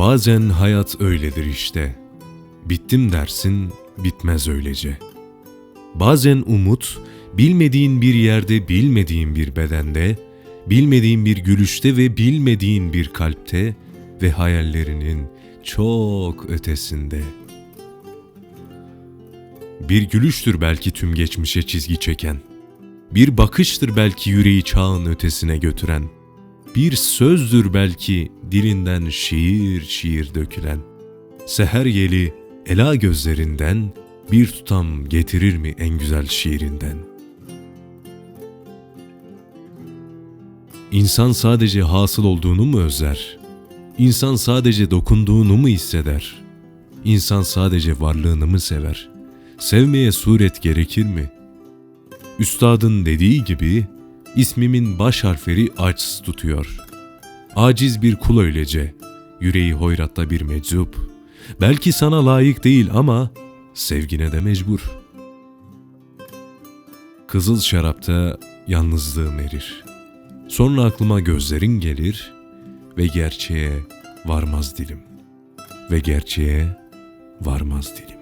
Bazen hayat öyledir işte. Bittim dersin, bitmez öylece. Bazen umut, bilmediğin bir yerde, bilmediğin bir bedende, bilmediğin bir gülüşte ve bilmediğin bir kalpte ve hayallerinin çok ötesinde. Bir gülüştür belki tüm geçmişe çizgi çeken. Bir bakıştır belki yüreği çağın ötesine götüren. Bir sözdür belki dilinden şiir şiir dökülen. Seher yeli ela gözlerinden bir tutam getirir mi en güzel şiirinden? İnsan sadece hasıl olduğunu mu özler? İnsan sadece dokunduğunu mu hisseder? İnsan sadece varlığını mı sever? Sevmeye suret gerekir mi? Üstadın dediği gibi ismimin baş harfleri aciz tutuyor. Aciz bir kul öylece, yüreği hoyratta bir meczup. Belki sana layık değil ama sevgine de mecbur. Kızıl şarapta yalnızlığım erir. Sonra aklıma gözlerin gelir ve gerçeğe varmaz dilim. Ve gerçeğe varmaz dilim.